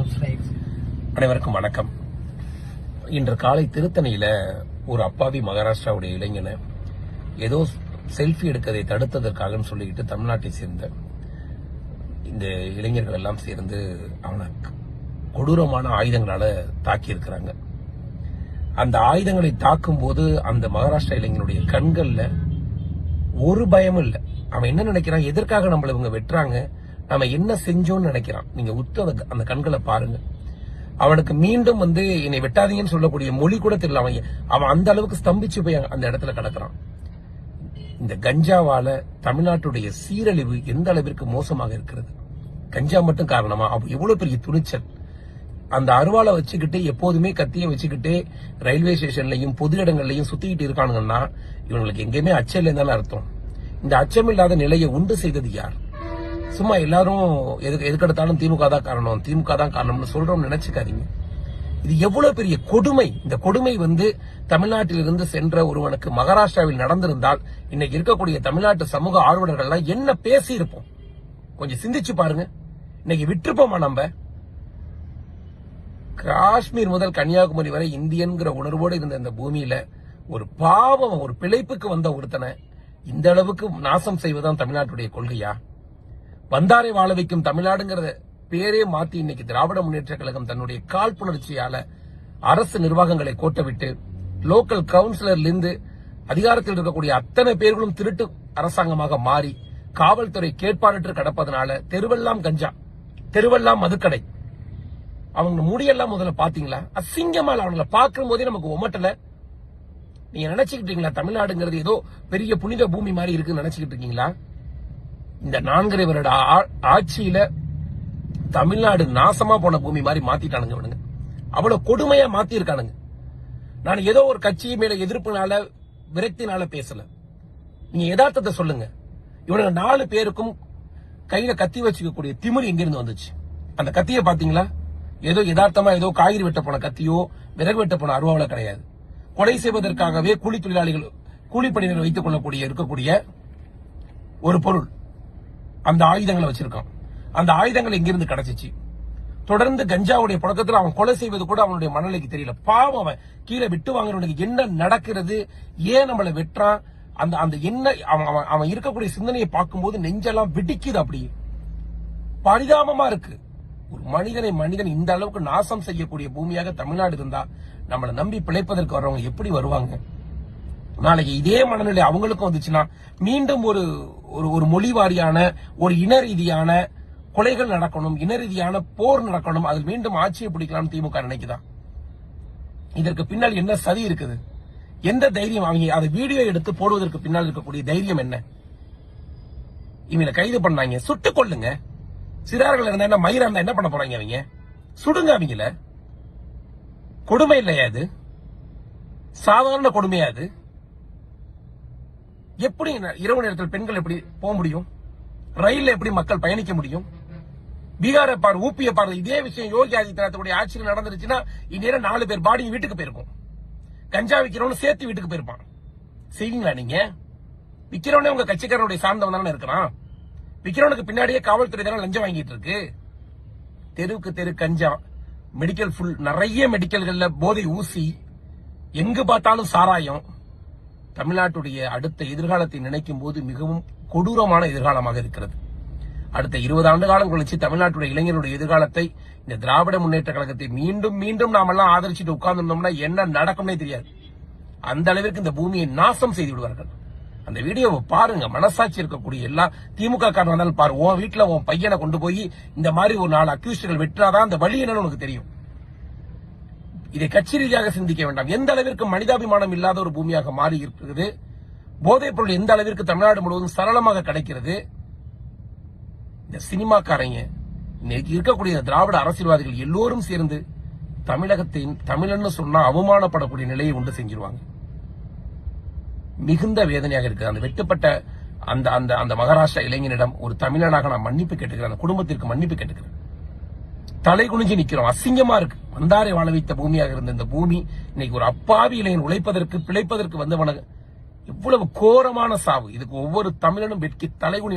அனைவருக்கும் வணக்கம். இன்று காலை திருத்தணியில ஒரு அப்பாவி மகாராஷ்டிராவுடைய இளைஞனை ஏதோ செல்ஃபி எடுக்கதை தடுத்ததற்காக சொல்லிக்கிட்டு தமிழ்நாட்டை சேர்ந்த இந்த இளைஞர்கள் எல்லாம் சேர்ந்து அவனை கொடூரமான ஆயுதங்களால தாக்கி இருக்கிறாங்க அந்த ஆயுதங்களை தாக்கும் போது அந்த மகாராஷ்டிரா இளைஞனுடைய கண்கள்ல ஒரு பயமும் இல்லை. அவன் என்ன நினைக்கிறான்? எதற்காக நம்மள இவங்க வெட்டுறாங்க? நாம என்ன செஞ்சோம்னு நினைக்கிறான். நீங்க உத்து அந்த- அந்த கண்களை பாருங்க. அவனுக்கு மீண்டும் வந்து என்னை வெட்டாதீங்கன்னு சொல்லக்கூடிய மொழி கூட தெரியல. அவன் அவன் அந்த அளவுக்கு ஸ்தம்பிச்சு போய் அந்த இடத்துல கிடக்குறான். இந்த கஞ்சாவால தமிழ்நாட்டுடைய சீரழிவு எந்த அளவிற்கு மோசமாக இருக்கிறது? கஞ்சா மட்டும் காரணமா? அவ எவ்வளவு பெரிய துணிச்சல். அந்த அருவாளை வச்சுக்கிட்டு எப்போதுமே கத்தியை வச்சுக்கிட்டு ரயில்வே ஸ்டேஷன்லயும் பொது இடங்கள்லயும் சுத்திக்கிட்டு இருக்கானுங்கன்னா இவங்களுக்கு எங்கேயுமே அச்சம் இல்லைன்னு அர்த்தம். இந்த அச்சமில்லாத நிலையை உண்டு செய்தது யார்? சும்மா எல்லாரும் எதுக்கு எதுக்கெடுத்தாலும் திமுக தான் காரணம். திமுக தான் காரணம்னு சொல்றோம்னு நினைச்சுக்காதீங்க. இது எவ்வளவு பெரிய கொடுமை. இந்த கொடுமை வந்து தமிழ்நாட்டிலிருந்து சென்ற ஒருவனுக்கு மகாராஷ்டிராவில் நடந்திருந்தால் இன்னைக்கு இருக்கக்கூடிய தமிழ்நாட்டு சமூக ஆர்வலர்கள்லாம் என்ன பேசியிருப்போம்? கொஞ்சம் சிந்திச்சு பாருங்க. இன்னைக்கு விட்டுருப்போமா நம்ம? காஷ்மீர் முதல் கன்னியாகுமரி வரை இந்தியன்கிற உணர்வோடு இருந்த இந்த பூமியில ஒரு பாவம் ஒரு பிழைப்புக்கு வந்த ஒருத்தனை இந்த அளவுக்கு நாசம் செய்வதுதான் தமிழ்நாட்டுடைய கொள்கையா? வந்தாரை வாழ வைக்கும் தமிழ்நாடுங்கிற பேரே மாத்தி இன்னைக்கு திராவிட முன்னேற்ற கழகம் தன்னுடைய காழ்ப்புணர்ச்சியால அரசு நிர்வாகங்களை கோட்டவிட்டு லோக்கல் கவுன்சிலர்ல இருந்து அதிகாரத்தில் இருக்கக்கூடிய அத்தனை பேர்களும் திருட்டு அரசாங்கமாக மாறி காவல்துறை கேட்பாளற்று கடப்பதனால தெருவெல்லாம் கஞ்சா தெருவெல்லாம் மதுக்கடை. அவங்க முடியெல்லாம் முதல்ல பாத்தீங்களா? அசிங்கமா அவங்கள பார்க்கும் போதே நமக்கு ஒமட்டல. நீங்க நினைச்சுக்கிட்டீங்களா? தமிழ்நாடுங்கிறது ஏதோ பெரிய புனித பூமி மாதிரி இருக்குன்னு நினைச்சுக்கிட்டு இருக்கீங்களா? இந்த நான்கரை வருட ஆ- ஆட்சியில தமிழ்நாடு நாசமா போன பூமி மாதிரி மாத்திட்டானுங்க இவனுங்க. அவ்வளவு கொடுமையா மாத்தி இருக்கானுங்க நான் ஏதோ ஒரு கட்சி மேல எதிர்ப்புனால விரக்தினால பேசல. நீங்க யதார்த்தத்தை சொல்லுங்க. இவனுங்க நாலு பேருக்கும் கையில கத்தி வச்சுக்கக்கூடிய திமிர் எங்கிருந்து வந்துச்சு? அந்த கத்தியை பாத்தீங்களா ஏதோ யதார்த்தமா ஏதோ காய்கறி வெட்ட போன கத்தியோ விறகு வெட்ட போன அருவாவில கிடையாது. கொலை செய்வதற்காகவே கூலி தொழிலாளிகள் கூலிப்பணியினர் வைத்துக் கொள்ளக்கூடிய இருக்கக்கூடிய ஒரு பொருள். அந்த ஆயுதங்களை வச்சிருக்கான். அந்த ஆயுதங்கள் எங்கிருந்து கிடைச்சிச்சு? தொடர்ந்து கஞ்சாவுடைய புழக்கத்தில் அவன் கொலை செய்வது கூட அவனுடைய மனநிலைக்கு தெரியல. பாவம் அவன். கீழே விட்டு வாங்குறவனுக்கு என்ன நடக்கிறது? ஏன் நம்மளை வெட்டுறான்? அந்த அந்த என்ன அவன் அவன் அவன் இருக்கக்கூடிய சிந்தனையை பார்க்கும்போது நெஞ்செல்லாம் வெடிக்குது அப்படி பரிதாபமா இருக்கு. ஒரு மனிதனை மனிதன் இந்த அளவுக்கு நாசம் செய்யக்கூடிய பூமியாக தமிழ்நாடு இருந்தா நம்மளை நம்பி பிழைப்பதற்கு வர்றவங்க எப்படி வருவாங்க? நாளைக்கு இதே மனநிலை அவங்களுக்கும் வந்துச்சுன்னா மீண்டும் ஒரு ஒரு ஒரு மொழி வாரியான ஒரு இன ரீதியான கொலைகள் நடக்கணும் இன ரீதியான போர் நடக்கணும் அதில் மீண்டும் ஆட்சியை பிடிக்கலாம் திமுக நினைக்குதான் இதற்கு பின்னால் என்ன சதி இருக்குது? எந்த தைரியம் அவங்க அதை வீடியோ எடுத்து போடுவதற்கு பின்னால் இருக்கக்கூடிய தைரியம் என்ன? இவங்களை கைது பண்ணாங்க. சுட்டுக் கொள்ளுங்க சிறார்கள் இருந்தா என்ன மயிரா இருந்தா என்ன பண்ண போறாங்க அவங்க சுடுங்க அவங்கள. கொடுமை இல்லையா அது சாதாரண கொடுமையா அது எப்படி இரவு நேரத்தில் பெண்கள் எப்படி போக முடியும்? ரயில்ல எப்படி மக்கள் பயணிக்க முடியும்? பீகாரை பாரு ஊப்பிய பாரு இதே விஷயம் யோகி ஆதித்யநாத்துடைய ஆட்சியில் நடந்துருச்சுன்னா இந்நேரம் நாலு பேர் பாடி வீட்டுக்கு போயிருக்கும். கஞ்சா விற்கிறவனு சேர்த்து வீட்டுக்கு போயிருப்பான். செய்வீங்களா நீங்க? விற்கிறவனே உங்க கட்சிக்காரனுடைய சார்ந்தவன் தானே இருக்கிறான். விற்கிறவனுக்கு பின்னாடியே காவல்துறை தானே லஞ்சம் வாங்கிட்டு இருக்கு. தெருவுக்கு தெரு கஞ்சா மெடிக்கல் ஃபுல் நிறைய மெடிக்கல்கள்ல போதை ஊசி எங்கு பார்த்தாலும் சாராயம். தமிழ்நாட்டுடைய அடுத்த எதிர்காலத்தை நினைக்கும் போது மிகவும் கொடூரமான எதிர்காலமாக இருக்கிறது. அடுத்த இருபது ஆண்டு காலம் கழிச்சு தமிழ்நாட்டுடைய இளைஞருடைய எதிர்காலத்தை இந்த திராவிட முன்னேற்ற கழகத்தை மீண்டும் மீண்டும் நாமெல்லாம் ஆதரிச்சுட்டு உட்கார்ந்துருந்தோம்னா என்ன நடக்கும்னே தெரியாது. அந்த அளவிற்கு இந்த பூமியை நாசம் செய்து விடுவார்கள். அந்த வீடியோவை பாருங்க. மனசாட்சி இருக்கக்கூடிய எல்லா திமுக காரணம் பாரு உன் வீட்டுல உன் பையனை கொண்டு போய் இந்த மாதிரி ஒரு நாலு அக்யூஸ்டுகள் வெட்டினாதான் அந்த வழி என்னன்னு உனக்கு தெரியும். இதை கட்சி ரீதியாக சிந்திக்க வேண்டாம். எந்த அளவிற்கு மனிதாபிமானம் இல்லாத ஒரு பூமியாக மாறி இருக்கிறது போதைப் பொருள் எந்த அளவிற்கு தமிழ்நாடு முழுவதும் சரளமாக கிடைக்கிறது இந்த சினிமாக்காரங்க இன்னைக்கு இருக்கக்கூடிய திராவிட அரசியல்வாதிகள் எல்லோரும் சேர்ந்து தமிழகத்தின் தமிழன்னு சொன்னா அவமானப்படக்கூடிய நிலையை உண்டு செஞ்சிருவாங்க. மிகுந்த வேதனையாக இருக்கு அந்த வெட்டுப்பட்ட அந்த அந்த அந்த மகாராஷ்டிரா இளைஞனிடம் ஒரு தமிழனாக நான் மன்னிப்பு கேட்டுக்கிறேன். அந்த குடும்பத்திற்கு மன்னிப்பு கேட்டுக்கிறேன். தலை குனிஞ்சு நிக்கிறோம். அசிங்கமா இருக்கு. வந்தாரை வாழ வைத்த பூமியாக இருந்த இந்த பூமி இன்னைக்கு ஒரு அப்பாவி இளைஞன் உழைப்பதற்கு பிழைப்பதற்கு வந்தவன இவ்வளவு கோரமான சாவு. இதுக்கு ஒவ்வொரு தமிழனும் வெட்கி தலைகுனி